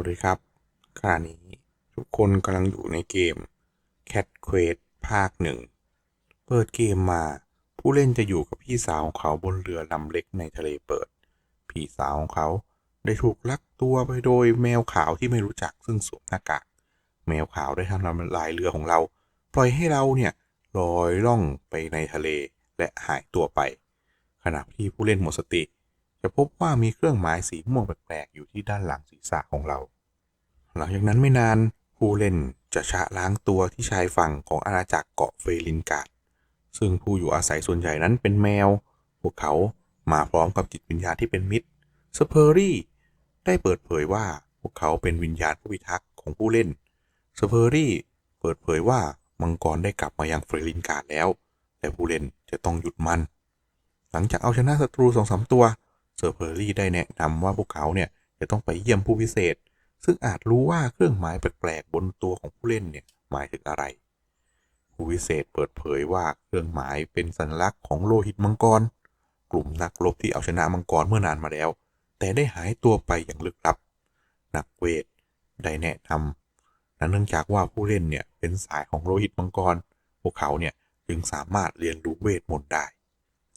วัสดีครับขณะนี้ทุกคนกำลังอยู่ในเกม Cat Quest ภาคหนึ่งเปิดเกมมา ผู้เล่นจะอยู่กับพี่สาวของเขาบนเรือลำเล็กในทะเลเปิด พี่สาวของเขาได้ถูกลักตัวไปโดยแมวขาวที่ไม่รู้จักซึ่งสวมหน้ากากแมวขาวได้ทำลายเรือของเรา ปล่อยให้เราเนี่ยลอยล่องไปในทะเลและหายตัวไป ขณะที่ผู้เล่นหมดสติ จะพบว่ามีเครื่องหมายสีม่วงแปลกๆอยู่ที่ด้านหลังศีรษะของเรา หลังจากนั้นไม่นานผู้เล่นจะชะล้างตัวที่ชายฝั่งของอาณาจักรเกาะเฟรินการ์ดซึ่งผู้อยู่อาศัยส่วนใหญ่นั้นเป็นแมว พวกเขามาพร้อมกับจิตวิญญาณที่เป็นมิตรสเปอรี่ได้เปิดเผยว่าพวกเขาเป็นวิญญาณผู้พิทักษ์ของผู้เล่นสเปอรี่เปิดเผยว่ามังกรได้กลับมายังเฟรินการ์ดแล้ว และผู้เล่นจะต้องหยุดมัน หลังจากเอาชนะศัตรูสองสามตัว เซอร์เพอรี่ได้แนะนำว่าพวกเขาเนี่ยจะต้องไปเยี่ยมผู้พิเศษ ซึ่งอาจรู้ว่าเครื่องหมายแปลกๆบนตัวของผู้เล่นเนี่ยหมายถึงอะไร ผู้พิเศษเปิดเผยว่าเครื่องหมายเป็นสัญลักษณ์ของโลหิตมังกร กลุ่มนักรบที่เอาชนะมังกรเมื่อนานมาแล้ว แต่ได้หายตัวไปอย่างลึกลับ นักเวทได้แนะนำนั้นเนื่องจากว่าผู้เล่นเนี่ยเป็นสายของโลหิตมังกร พวกเขาเนี่ยจึงสามารถเรียนรู้เวทมนต์ได้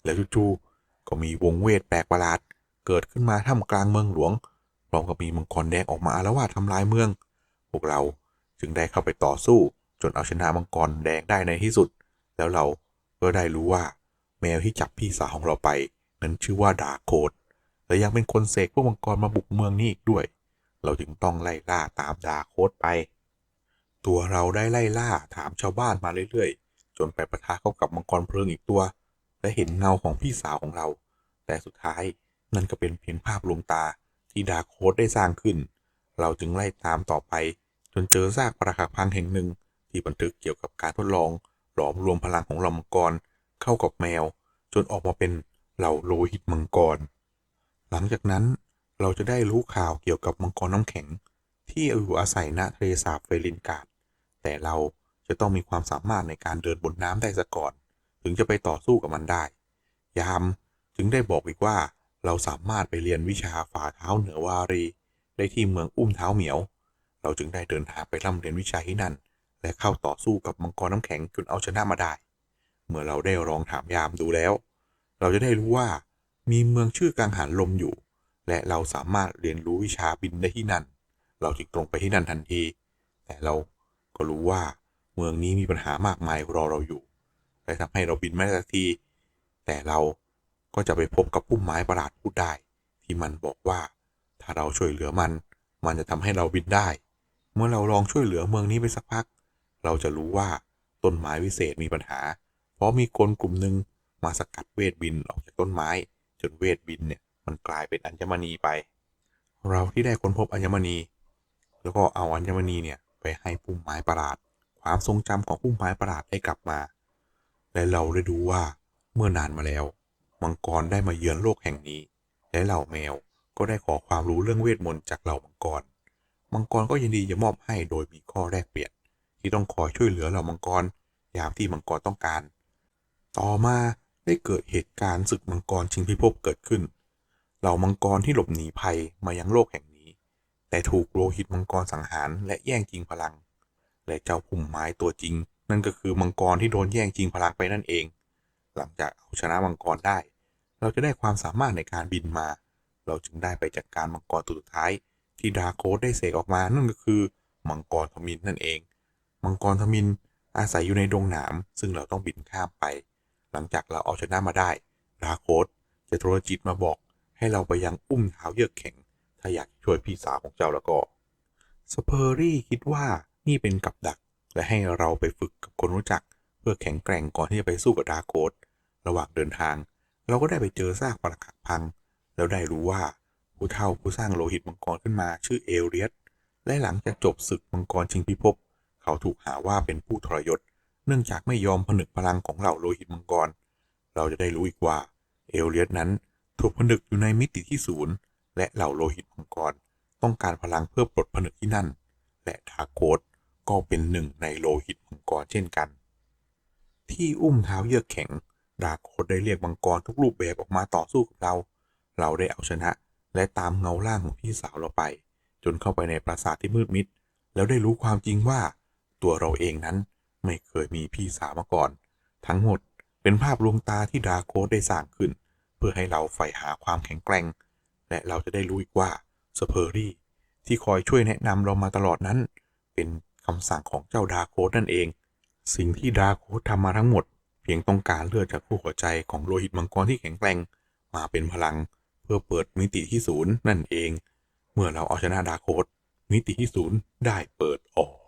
แล้วจู่ๆก็มีวงเวทแปลกประหลาด เกิดขึ้นมาท่ามกลางเมืองหลวงพร้อมกับมีมังกรแดงออกมาอาละวาดทำลายเมือง พวกเราจึงได้เข้าไปต่อสู้จนเอาชนะมังกรแดงได้ในที่สุด แล้วเราก็ได้รู้ว่า แมวที่จับพี่สาวของเราไป นั้นชื่อว่าดาโคดและยังเป็นคนเสกพวกมังกรมาบุกเมืองนี้อีกด้วย เราจึงต้องไล่ล่าตามดาโคดไป ตัวเราได้ไล่ล่าถามชาวบ้านมาเรื่อยๆ จนไปประทะเข้ากับมังกรเพลิงอีกตัว และเห็นเงาของพี่สาวของเรา แต่สุดท้าย นั่นก็เป็นเพียงภาพลวงตาที่ดาโคดได้สร้างขึ้น เราจึงไล่ตามต่อไป จนเจอซากปรักหักพังแห่งหนึ่ง ที่บันทึกเกี่ยวกับการทดลอง หลอมรวมพลังของเหล่ามังกรเข้ากับแมว จนออกมาเป็นเหล่าโลหิตมังกร หลังจากนั้นเราจะได้รู้ข่าวเกี่ยวกับมังกรน้ำแข็ง ที่อยู่อาศัยณทะเลสาบเฟรินการ์ดแต่เราจะต้องมีความสามารถในการเดินบนน้ำได้ซะก่อน ถึงจะไปต่อสู้กับมันได้ ยามจึงได้บอกอีกว่า เราสามารถไปเรียนวิชาฝ่าเท้าเหนือวารี ได้ที่เมืองอุ้มเท้าเหมียว เราจึงได้เดินทางไปร่ำเรียนวิชาที่นั่น และเข้าต่อสู้กับมังกรน้ำแข็งจนเอาชนะมาได้ เมื่อเราได้ลองถามยามดูแล้ว เราจะได้รู้ว่ามีเมืองชื่อกังหันลมอยู่ และเราสามารถเรียนรู้วิชาบินได้ที่นั่น เราจึงตรงไปที่นั่นทันที แต่เราก็รู้ว่าเมืองนี้มีปัญหามากมายรอเราอยู่ และทำให้เราบินไม่ได้สักที แต่เรา ก็จะไปพบกับพุ่มไม้ประหลาดพูดได้ ที่มันบอกว่า ถ้าเราช่วยเหลือมัน มันจะทำให้เราบินได้ เมื่อเราลองช่วยเหลือเมืองนี้ไปสักพัก เราจะรู้ว่าต้นไม้วิเศษมีปัญหา เพราะมีคนกลุ่มหนึ่งมาสกัดเวทบินออกจากต้นไม้ จนเวทบินเนี่ยมันกลายเป็นอัญมณีไป เราที่ได้ค้นพบอัญมณี แล้วก็เอาอัญมณีเนี่ยไปให้พุ่มไม้ประหลาด ความทรงจำของพุ่มไม้ประหลาดได้กลับมา และเราได้ดูว่าเมื่อนานมาแล้ว มังกรได้มาเยือนโลกแห่งนี้ และเหล่าแมวก็ได้ขอความรู้เรื่องเวทมนต์จากเหล่ามังกร มังกรก็ยินดีจะมอบให้โดยมีข้อแลกเปลี่ยน ที่ต้องคอยช่วยเหลือเหล่ามังกรยามที่มังกรต้องการ ต่อมาได้เกิดเหตุการณ์ศึกมังกรชิงพิภพเกิดขึ้น เหล่ามังกรที่หลบหนีภัยมายังโลกแห่งนี้ แต่ถูกโลหิตมังกรสังหารและแย่งจริงพลัง และเจ้าพุ่มไม้ตัวจริง นั่นก็คือมังกรที่โดนแย่งจริงพลังไปนั่นเอง หลังจากเอาชนะมังกรได้ เราจะได้ความสามารถในการบินมา เราจึงได้ไปจัดการมังกรตัวสุดท้าย ที่ดราโคสได้เสกออกมานั่นก็คือ มังกรทมินนั่นเอง มังกรทมินอาศัยอยู่ในดงหนาม ซึ่งเราต้องบินข้ามไป หลังจากเราเอาชนะมาได้ดราโคสจะโทรจิตมาบอก ให้เราไปยังอุ้มเท้าเยือกแข็ง ถ้าอยากช่วยพี่สาวของเจ้าแล้วก็สเปอรี่คิดว่านี่เป็นกับดัก และให้เราไปฝึกกับคนรู้จัก เพื่อแข็งแกร่งก่อนที่จะไปสู้กับดราโคสระหว่างเดินทาง เราก็ได้ไปเจอซากปรักหักพัง แล้วได้รู้ว่าผู้เฒ่าผู้สร้างโลหิตมังกรขึ้นมาชื่อเอลเรียสและหลังจากจบศึกมังกรชิงพิภพเขาถูกหาว่าเป็นผู้ทรยศ เนื่องจากไม่ยอมผนึกพลังของเหล่าโลหิตมังกร เราจะได้รู้อีกว่าเอลเลียสนั้นถูกผนึกอยู่ในมิติที่ศูนย์และเหล่าโลหิตมังกร ต้องการพลังเพื่อปลดผนึกที่นั่น และทาโกดก็เป็นหนึ่งในโลหิตมังกรเช่นกัน ที่อุ้มเท้าเยือกแข็ง ดาโคดได้เรียกมังกรทุกรูปแบบออกมาต่อสู้กับเรา เราได้เอาชนะ และตามเงาล่างของพี่สาวเราไป จนเข้าไปในปราสาทที่มืดมิด แล้วได้รู้ความจริงว่า ตัวเราเองนั้นไม่เคยมีพี่สาวมาก่อน ทั้งหมดเป็นภาพลวงตาที่ดาโกสได้สร้างขึ้น เพื่อให้เราใฝ่หาความแข็งแกร่ง และเราจะได้รู้อีกว่าสเพอรี่ ที่คอยช่วยแนะนำเรามาตลอดนั้น เป็นคำสั่งของเจ้าดาโกสนั่นเอง สิ่งที่ดาโกสทำมาทั้งหมด เพียงต้องการเลือดจากผู้หัวใจของโลหิตมังกรที่แข็งแกร่งมาเป็นพลัง เพื่อเปิดมิติที่ศูนย์นั่นเอง เมื่อเราเอาชนะดราโคสมิติที่ศูนย์ได้เปิดออก